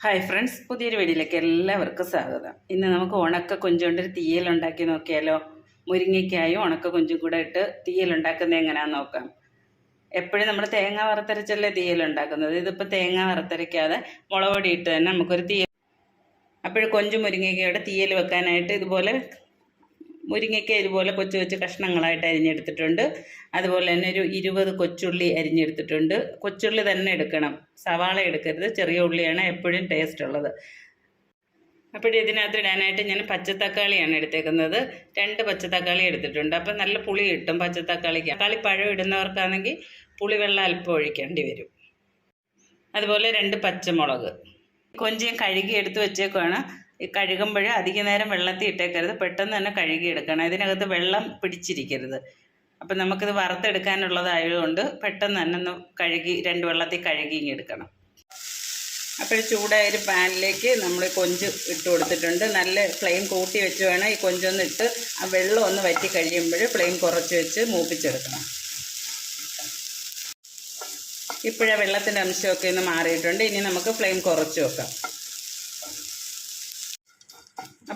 Hi friends പുതിയൊരു വീഡിയോയിലേക്ക് എല്ലാവർക്കും സ്വാഗതം. ഇന്ന് നമുക്ക് ഉണക്ക കൊഞ്ചുകൊണ്ടൊരു തീയലുണ്ടാക്കി നോക്കിയാലോ? മുരിങ്ങയ്ക്കായും ഉണക്ക കൊഞ്ചും കൂടെ ഇട്ട് തീയലുണ്ടാക്കുന്നത് എങ്ങനെയാണെന്ന് നോക്കാം. എപ്പോഴും നമ്മൾ തേങ്ങ വറുത്തരച്ചല്ലേ തീയലുണ്ടാക്കുന്നത് ഇതിപ്പോൾ തേങ്ങ വറുത്തരയ്ക്കാതെ മുളക് പൊടി ഇട്ട് തന്നെ നമുക്കൊരു തീയൽ അപ്പോഴും കൊഞ്ചും മുരിങ്ങയ്ക്കയുടെ തീയൽ വെക്കാനായിട്ട് ഇതുപോലെ മുരിങ്ങയ്ക്ക ഇതുപോലെ കൊച്ചു കൊച്ചു കഷ്ണങ്ങളായിട്ട് അരിഞ്ഞെടുത്തിട്ടുണ്ട്. അതുപോലെ തന്നെ ഒരു ഇരുപത് കൊച്ചുള്ളി അരിഞ്ഞെടുത്തിട്ടുണ്ട്. കൊച്ചുള്ളി തന്നെ എടുക്കണം. സവാള എടുക്കരുത്. ചെറിയ ഉള്ളിയാണ് എപ്പോഴും ടേസ്റ്റ് ഉള്ളത്. അപ്പോഴും ഇതിനകത്ത് ഇടാനായിട്ട് ഞാൻ പച്ചത്തക്കാളിയാണ് എടുത്തേക്കുന്നത്. രണ്ട് പച്ചത്തക്കാളി എടുത്തിട്ടുണ്ട്. അപ്പം നല്ല പുളി കിട്ടും പച്ചത്തക്കാളിക്ക്. തക്കാളി പഴം ഇടുന്നവർക്കാണെങ്കിൽ പുളിവെള്ളം അല്പം ഒഴിക്കേണ്ടി വരും. അതുപോലെ രണ്ട് പച്ചമുളക്. കൊഞ്ചിയും കഴുകി എടുത്ത് വെച്ചേക്കുവാണ്. കഴുകുമ്പോൾ അധിക നേരം വെള്ളത്തിൽ ഇട്ടേക്കരുത്. പെട്ടെന്ന് തന്നെ കഴുകിയെടുക്കണം. ഇതിനകത്ത് വെള്ളം പിടിച്ചിരിക്കരുത്. അപ്പം നമുക്കിത് വറുത്തെടുക്കാനുള്ളതായതുകൊണ്ട് പെട്ടെന്ന് തന്നെ ഒന്ന് കഴുകി രണ്ട് വെള്ളത്തിൽ കഴുകി എടുക്കണം. അപ്പോൾ ചൂടായ ഒരു പാനിലേക്ക് നമ്മൾ കൊഞ്ച് ഇട്ട് കൊടുത്തിട്ടുണ്ട്. നല്ല ഫ്ലെയിം കൂട്ടി വെച്ച് വേണം ഈ കൊഞ്ചൊന്ന് ഇട്ട് ആ വെള്ളം ഒന്ന് വറ്റി കഴിയുമ്പോൾ ഫ്ലെയിം കുറച്ച് വെച്ച് മൂപ്പിച്ചെടുക്കണം. ഇപ്പോഴേ വെള്ളത്തിന്റെ അംശമൊക്കെ ഒന്ന് മാറിയിട്ടുണ്ട്. ഇനി നമുക്ക് ഫ്ലെയിം കുറച്ച് വെക്കാം.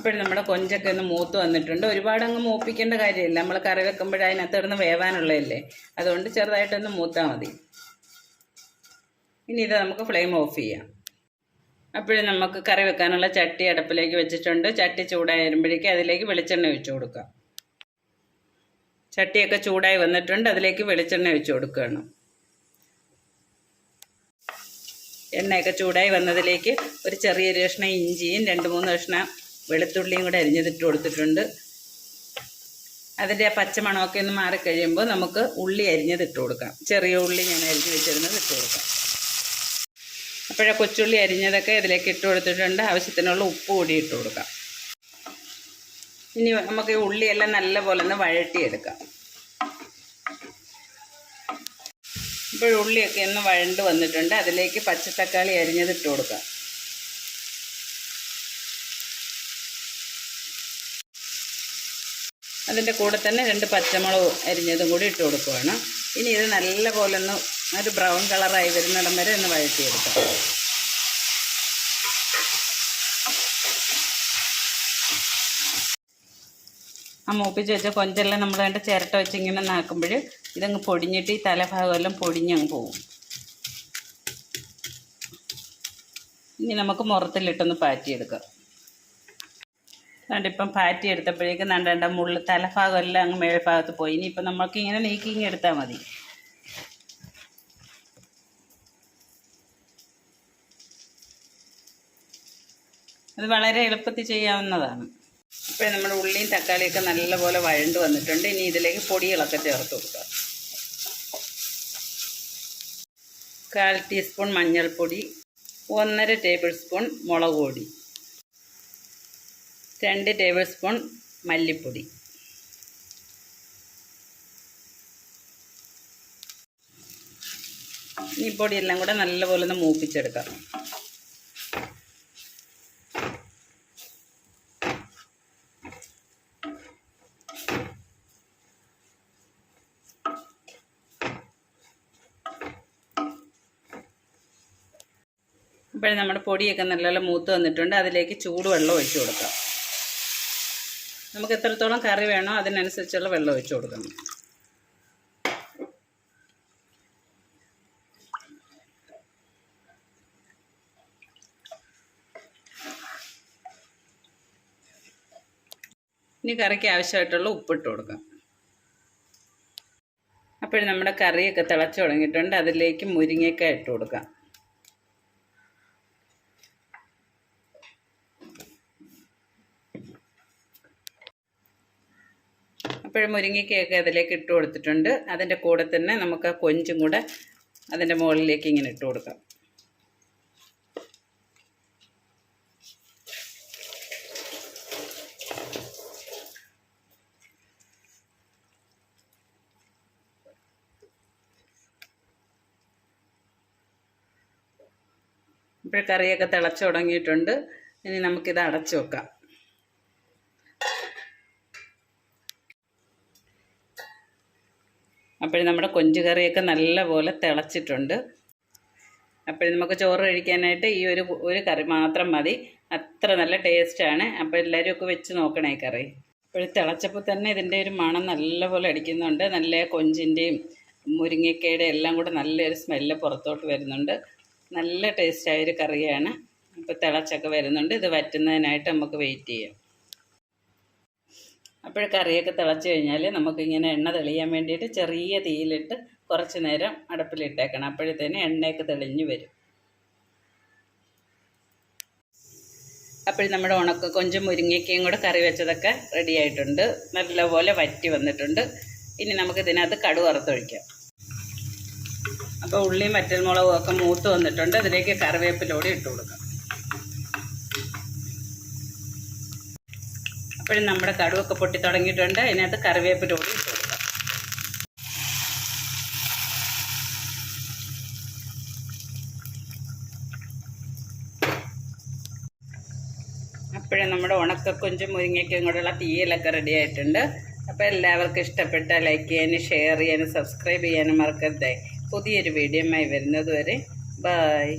അപ്പോൾ നമ്മുടെ കൊഞ്ചൊക്കെ ഒന്ന് മൂത്ത് വന്നിട്ടുണ്ട്. ഒരുപാട് അങ്ങ് മൂപ്പിക്കേണ്ട കാര്യമില്ല. നമ്മൾ കറി വെക്കുമ്പോഴേ അതിനകത്ത് കിടന്ന് വേവാനുള്ളതല്ലേ? അതുകൊണ്ട് ചെറുതായിട്ടൊന്ന് മൂത്താൽ മതി. ഇനി ഇത് നമുക്ക് ഫ്ലെയിം ഓഫ് ചെയ്യാം. അപ്പോഴും നമുക്ക് കറി വെക്കാനുള്ള ചട്ടി അടുപ്പിലേക്ക് വെച്ചിട്ടുണ്ട്. ചട്ടി ചൂടായി വരുമ്പോഴേക്കും അതിലേക്ക് വെളിച്ചെണ്ണ ഒഴിച്ചു കൊടുക്കാം. ചട്ടിയൊക്കെ ചൂടായി വന്നിട്ടുണ്ട്. അതിലേക്ക് വെളിച്ചെണ്ണ ഒഴിച്ചു കൊടുക്കുകയാണ്. എണ്ണയൊക്കെ ചൂടായി വന്നതിലേക്ക് ഒരു ചെറിയൊരു കഷ്ണം ഇഞ്ചിയും രണ്ട് മൂന്ന് കഷ്ണം വെളുത്തുള്ളിയും കൂടെ അരിഞ്ഞതിട്ട് കൊടുത്തിട്ടുണ്ട്. അതിന്റെ ആ പച്ചമണമൊക്കെ ഒന്ന് മാറിക്കഴിയുമ്പോൾ നമുക്ക് ഉള്ളി അരിഞ്ഞത് ഇട്ട് കൊടുക്കാം. ചെറിയ ഉള്ളി ഞാൻ അരിഞ്ഞ് വെച്ചിരുന്നത് ഇട്ട് കൊടുക്കാം. അപ്പോഴാ കൊച്ചുള്ളി അരിഞ്ഞതൊക്കെ ഇതിലേക്ക് ഇട്ട് കൊടുത്തിട്ടുണ്ട്. ആവശ്യത്തിനുള്ള ഉപ്പ് കൂടി ഇട്ട് കൊടുക്കാം. ഇനി നമുക്ക് ഈ ഉള്ളിയെല്ലാം നല്ല പോലെ ഒന്ന് വഴട്ടിയെടുക്കാം ഇപ്പോൾ ഉള്ളിയൊക്കെ ഒന്ന് വഴണ്ട് വന്നിട്ടുണ്ട്. അതിലേക്ക് പച്ചത്തക്കാളി അരിഞ്ഞത് ഇട്ട് കൊടുക്കാം. അതിന്റെ കൂടെ തന്നെ രണ്ട് പച്ചമുളക് അരിഞ്ഞതും കൂടി ഇട്ട് കൊടുക്കുകയാണ് ഇനി ഇത് നല്ല പോലെ ഒന്ന് ഒരു ബ്രൗൺ കളറായി വരുന്നിടം വരെ ഒന്ന് വഴറ്റിയെടുക്കാം. ആ മൂപ്പിച്ച് വെച്ച കൊഞ്ചെല്ലാം നമ്മൾ അതിന്റെ ചിരട്ട വെച്ച് ഇങ്ങനെ നാക്കുമ്പോൾ ഇതങ്ങ് പൊടിഞ്ഞിട്ട് ഈ തലഭാഗമെല്ലാം പൊടിഞ്ഞങ്ങ് പോവും. ഇനി നമുക്ക് മുറത്തിലിട്ടൊന്ന് പാറ്റിയെടുക്കാം. അതുകൊണ്ട് ഇപ്പം പാറ്റി എടുത്തപ്പോഴേക്കും നണ്ടണ്ട മുള്ള് തലഭാഗം എല്ലാം അങ്ങ് മേൽഭാഗത്ത് പോയി. ഇനി ഇനിയിപ്പം നമ്മൾക്ക് ഇങ്ങനെ നീക്കി ഇങ്ങനെ എടുത്താൽ മതി. അത് വളരെ എളുപ്പത്തിൽ ചെയ്യാവുന്നതാണ്. ഇപ്പോൾ നമ്മുടെ ഉള്ളിയും തക്കാളിയൊക്കെ നല്ലപോലെ വഴണ്ട് വന്നിട്ടുണ്ട്. ഇനി ഇതിലേക്ക് പൊടികളൊക്കെ ചേർത്ത് കൊടുക്കുക കാൽ ടീസ്പൂൺ മഞ്ഞൾപ്പൊടി ഒന്നര ടേബിൾ സ്പൂൺ മുളക് പൊടി. രണ്ട് ടേബിൾ സ്പൂൺ മല്ലിപ്പൊടി. ഈ പൊടിയെല്ലാം കൂടെ നല്ലപോലെ ഒന്ന് മൂപ്പിച്ചെടുക്കാം. ഇപ്പോഴും നമ്മുടെ പൊടിയൊക്കെ നല്ലപോലെ മൂത്ത് വന്നിട്ടുണ്ട്. അതിലേക്ക് ചൂടുവെള്ളം ഒഴിച്ചു കൊടുക്കാം. നമുക്ക് എത്രത്തോളം കറി വേണോ അതിനനുസരിച്ചുള്ള വെള്ളം ഒഴിച്ചു കൊടുക്കണം. ഇനി കറിക്ക് ആവശ്യമായിട്ടുള്ള ഉപ്പിട്ട് കൊടുക്കാം. അപ്പോഴും നമ്മുടെ കറിയൊക്കെ തിളച്ചു തുടങ്ങിയിട്ടുണ്ട്. അതിലേക്ക് മുരിങ്ങയ്ക്ക ഇട്ട് കൊടുക്കാം. അപ്പോഴും മുരിങ്ങയ്ക്കയൊക്കെ അതിലേക്ക് ഇട്ട് കൊടുത്തിട്ടുണ്ട്. അതിന്റെ കൂടെ തന്നെ നമുക്ക് ആ കൊഞ്ചും കൂടെ അതിന്റെ മുകളിലേക്ക് ഇങ്ങനെ ഇട്ട് കൊടുക്കാം. ഇപ്പോൾ കറിയൊക്കെ തിളച്ചു തുടങ്ങിയിട്ടുണ്ട്. ഇനി നമുക്കിത് അടച്ചു വെക്കാം. അപ്പോൾ നമ്മുടെ കൊഞ്ച് കറിയൊക്കെ നല്ലപോലെ തിളച്ചിട്ടുണ്ട്. അപ്പോഴും നമുക്ക് ചോറ് കഴിക്കാനായിട്ട് ഈ ഒരു ഒരു കറി മാത്രം മതി. അത്ര നല്ല ടേസ്റ്റാണ്. അപ്പോൾ എല്ലാവരും ഒക്കെ വെച്ച് നോക്കണേ കറി. അപ്പോൾ തിളച്ചപ്പോൾ തന്നെ ഇതിന്റെ ഒരു മണം നല്ലപോലെ അടിക്കുന്നുണ്ട്. നല്ല കൊഞ്ചിന്റെയും മുരിങ്ങക്കയുടെ എല്ലാം കൂടെ നല്ലൊരു സ്മെല്ല് പുറത്തോട്ട് വരുന്നുണ്ട്. നല്ല ടേസ്റ്റായൊരു കറിയാണ്. അപ്പോൾ തിളച്ചൊക്കെ വരുന്നുണ്ട്. ഇത് വറ്റുന്നതിനായിട്ട് നമുക്ക് വെയിറ്റ് ചെയ്യാം. അപ്പോൾ കറിയൊക്കെ തിളച്ച് കഴിഞ്ഞാൽ നമുക്കിങ്ങനെ എണ്ണ തെളിയാൻ വേണ്ടിയിട്ട് ചെറിയ തീയിലിട്ട് കുറച്ച് നേരം അടുപ്പിലിട്ടേക്കണം. അപ്പോഴത്തേന് എണ്ണയൊക്കെ തെളിഞ്ഞു വരും. അപ്പോൾ നമ്മുടെ ഉണക്ക കൊഞ്ചും മുരിങ്ങയ്ക്കയും കൂടെ കറി വെച്ചതൊക്കെ റെഡി ആയിട്ടുണ്ട്. നല്ലപോലെ വറ്റി വന്നിട്ടുണ്ട്. ഇനി നമുക്ക് ഇതിനകത്ത് കടു വറുത്തൊഴിക്കാം അപ്പോൾ ഉള്ളിയും വറ്റൽമുളകും ഒക്കെ മൂത്ത് വന്നിട്ടുണ്ട്. അതിലേക്ക് കറിവേപ്പിലൂടെ ഇട്ട് കൊടുക്കാം. അപ്പോഴും നമ്മുടെ കടുവൊക്കെ പൊട്ടി തുടങ്ങിയിട്ടുണ്ട്. അതിനകത്ത് കറിവേപ്പിലൂടെ ഇട്ട് കൊടുക്കാം. അപ്പോഴും നമ്മുടെ ഉണക്കക്കൊഞ്ചും മുരിങ്ങയ്ക്കും കൂടെയുള്ള തീയലൊക്കെ റെഡി ആയിട്ടുണ്ട്. അപ്പോൾ എല്ലാവർക്കും ഇഷ്ടപ്പെട്ട ലൈക്ക് ചെയ്യാനും ഷെയർ ചെയ്യാനും സബ്സ്ക്രൈബ് ചെയ്യാനും മറക്കരുതേ. പുതിയൊരു വീഡിയോമായി വരുന്നത് വരെ ബായ്